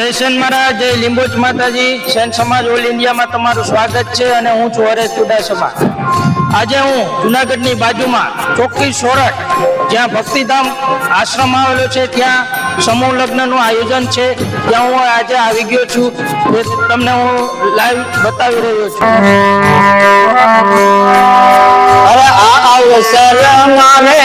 જય સેન મહારાજ, જય લીંબોચ માતાજી. સેન સમાજ ઓલ ઇન્ડિયામાં તમારું સ્વાગત છે અને હું છું હરેશ ચુડાસમા. આજે હું જુનાગઢની બાજુમાં ચોકી સોરઠ, જ્યાં ભક્તિધામ આશ્રમ આવેલો છે, ત્યાં સમૂહ લગ્નનું આયોજન છે. ત્યાં હું આજે આવી ગયો છું. તમને હું લાઈવ બતાવી રહ્યો છું. અરે આ અવસર મારે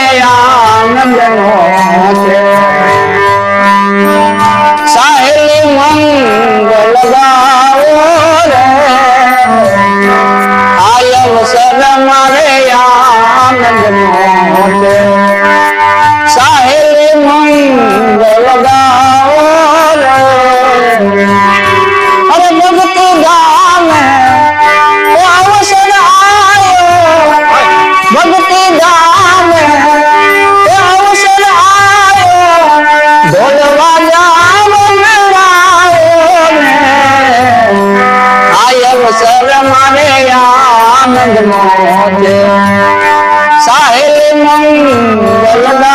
रंग मोजे साहिल मंगलदा